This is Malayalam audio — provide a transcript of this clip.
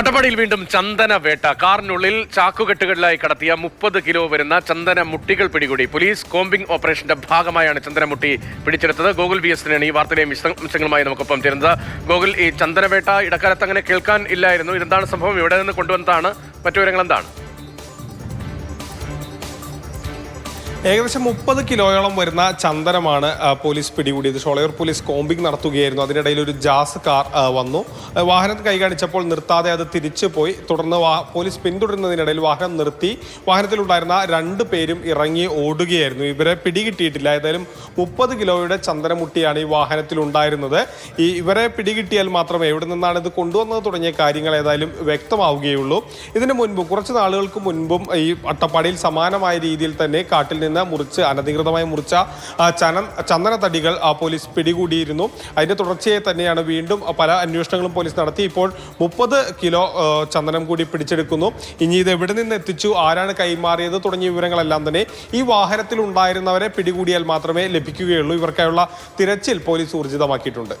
അട്ടപ്പാടിയിൽ വീണ്ടും ചന്ദന വേട്ട. കാറിനുള്ളിൽ ചാക്കുകെട്ടുകളിലായി കടത്തിയ മുപ്പത് കിലോ വരുന്ന ചന്ദന മുട്ടികൾ പിടികൂടി. പോലീസ് കോമ്പിംഗ് ഓപ്പറേഷന്റെ ഭാഗമായാണ് ചന്ദനമുട്ടി പിടിച്ചെടുത്തത്. ഗോകുൽ ബി എസിനാണ് ഈ വാർത്തയിലെയും വിശദാംശങ്ങളുമായി നമുക്കൊപ്പം ചേരുന്നത്. ഗോകുൽ ഈ ചന്ദനവേട്ട ഇടക്കാലത്ത് അങ്ങനെ കേൾക്കാൻ ഇല്ലായിരുന്നു. ഇതെന്താണ് സംഭവം? ഇവിടെ നിന്ന് കൊണ്ടുവന്നതാണ്. മറ്റു വിവരങ്ങൾ എന്താണ്? ഏകദേശം മുപ്പത് കിലോയോളം വരുന്ന ചന്ദനമാണ് പോലീസ് പിടികൂടിയത്. ഷോളയൂർ പോലീസ് കോമ്പിംഗ് നടത്തുകയായിരുന്നു. അതിനിടയിൽ ഒരു ജാസ് കാർ വന്നു. വാഹനം കൈകാണിച്ചപ്പോൾ നിർത്താതെ അത് തിരിച്ചു പോയി. തുടർന്ന് പോലീസ് പിന്തുടരുന്നതിനിടയിൽ വാഹനം നിർത്തി. വാഹനത്തിലുണ്ടായിരുന്ന രണ്ട് പേരും ഇറങ്ങി ഓടുകയായിരുന്നു. ഇവരെ പിടികിട്ടിയിട്ടില്ല. ഏതായാലും മുപ്പത് കിലോയുടെ ചന്ദനമുട്ടിയാണ് ഈ വാഹനത്തിലുണ്ടായിരുന്നത്. ഈ ഇവരെ പിടികിട്ടിയാൽ മാത്രമേ എവിടെ നിന്നാണ് ഇത് കൊണ്ടുവന്നത് തുടങ്ങിയ കാര്യങ്ങൾ ഏതായാലും വ്യക്തമാവുകയുള്ളൂ. ഇതിനു മുൻപ് കുറച്ച് നാളുകൾക്ക് മുൻപും ഈ അട്ടപ്പാടിയിൽ സമാനമായ രീതിയിൽ തന്നെ കാട്ടിൽ നിന്ന് മുറിച്ച് അനധികൃതമായി മുറിച്ച ചനം ചന്ദന തടികൾ ആ, പോലീസ് പിടികൂടിയിരുന്നു. അതിന്റെ തുടർച്ചയായി തന്നെയാണ് വീണ്ടും പല അന്വേഷണങ്ങളും പോലീസ് നടത്തി. ഇപ്പോൾ മുപ്പത് കിലോ ചന്ദനം കൂടി പിടിച്ചെടുക്കുന്നു. ഇനി ഇത് എവിടെ നിന്ന് എത്തിച്ചു? ആരാണ് കൈമാറിയത്? തുടങ്ങിയ വിവരങ്ങളെല്ലാം തന്നെ ഈ വാഹനത്തിൽ ഉണ്ടായിരുന്നവരെ പിടികൂടിയാൽ മാത്രമേ ലഭിക്കുകയുള്ളൂ. ഇവർക്കായുള്ള തിരച്ചിൽ പോലീസ് ഊർജിതമാക്കിയിട്ടുണ്ട്.